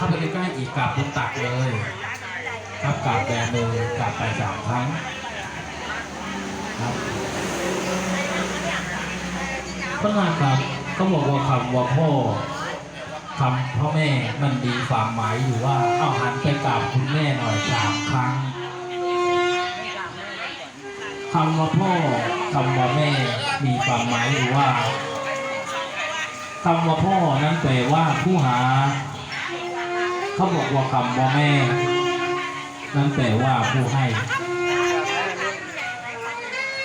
เข้าไปใกล้ๆอีกกราบบนตักเลย ครับกราบแบมือกราบไปสามครั้งครับพระนาครับก็บอกว่าคำว่าพ่อคำพ่อแม่มันมีความหมายอยู่ว่าเอาหันไปกราบคุณแม่หน่อยสามครั้งคำว่าพ่อคำว่าแม่มีความหมายอยู่ว่าคำว่าพ่อนั้นแปลว่าผู้หา เขาบอกว่าคำว่าแม่นั่นแปลว่าผู้ให้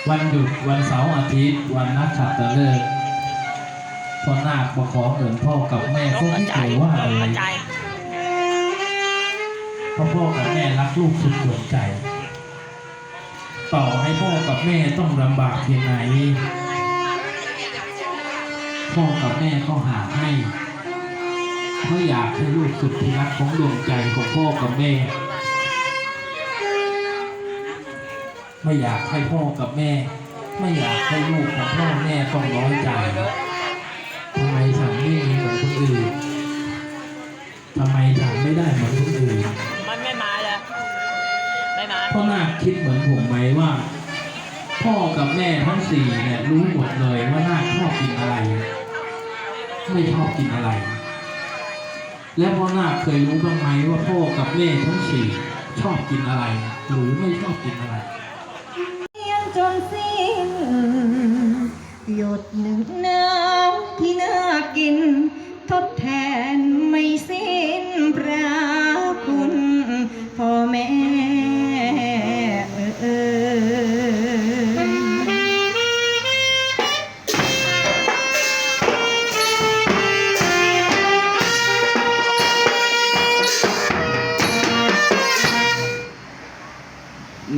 วันหยุดวันเสาร์อาทิตย์ วันนักขัตฤกษ์พ่อนาคมาขอเงินพ่อกับแม่ก็ไม่เคยว่าอะไรเพราะพ่อกับแม่รักลูกสุดดวงใจต่อให้พ่อกับแม่ต้องลำบากเพียงไหนพ่อกับแม่ก็หาให้ เพราะอยากให้ลูกสุดที่รักของดวงใจของพ่อกับแม่ ไม่อยากให้พ่อกับแม่ ไม่อยากให้ลูกของพ่อแม่ต้องน้อยใจทำไมฉันไม่มีเหมือนคนอื่นทำไมฉันไม่ได้เหมือนคนอื่นมันไม่มาเลยไม่มาพ่อนาคคิดเหมือนผมไหมว่า พ่อกับแม่ทั้งสี่เนี่ยรู้หมดเลยว่านาคชอบกินอะไร ไม่ชอบกินอะไร และพ่อหน้าเคยรู้บ้างไหมว่าพ่อกับแม่ทั้งสี่ชอบกินอะไร หรือไม่ชอบกินอะไรเรียนจนสิ้นหยดหนึ่งน้ำที่น่ากินทดแทน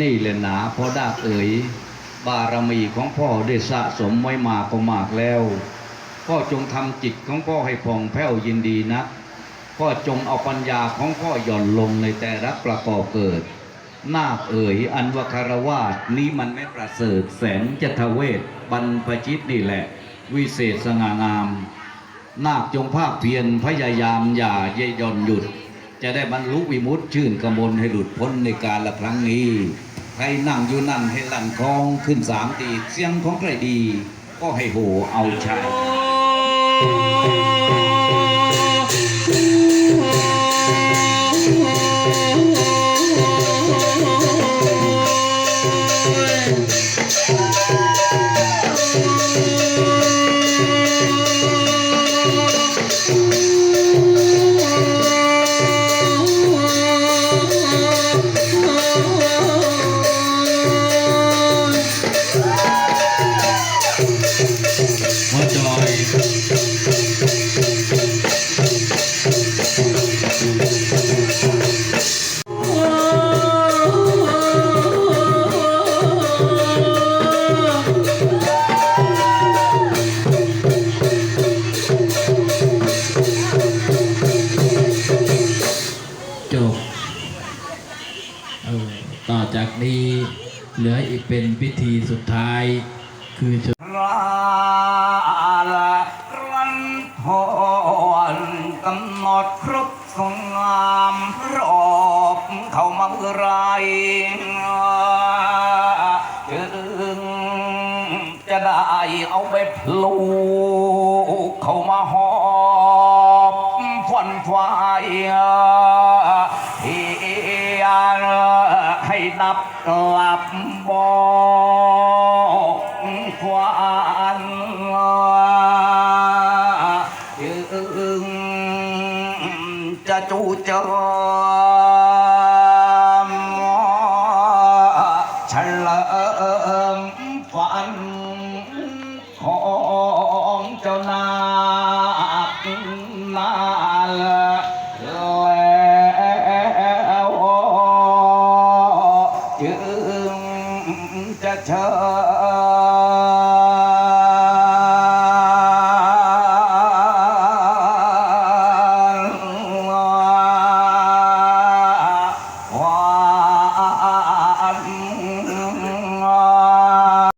นี่แหละหนาพ่อดาเอ๋ยบารมีของพ่อได้สะสมไว้มากก็มากแล้วพ่อจงทำจิตของพ่อให้ผ่องแผ้วยินดีนะพ่อจงเอาปัญญาของพ่อหย่อนลงในแต่รักประกอบเกิดนาคเอ๋ยอันวคารวาสนี้มันไม่ประเสริฐแสนจะทเวศบรรพชิตนี่แหละ วิเศษสง่างาม นาคจงภาคเพียรพยายามอย่าเยยย่อนหยุด จะได้บรรลุวิมุตติชื่นกมลให้หลุดพ้นในการละครั้งนี้ ใครนั่งอยู่นั่นให้ลั่นคองขึ้นสามตีเสียงของใครดี ก็ให้โหเอาชัย จากนี้เหลืออีกเป็นพิธีสุดท้าย คือชราละรันทอนกำหนดครบสงงามรอบเข้ามาเมื่อไรจึงจะได้เอาไปพลูกเข้ามาหอบฟันคว กลับบอกควานยึงจะจูเจอมเฉลิมฝันของเจ้านาค จึงจะเช่ญ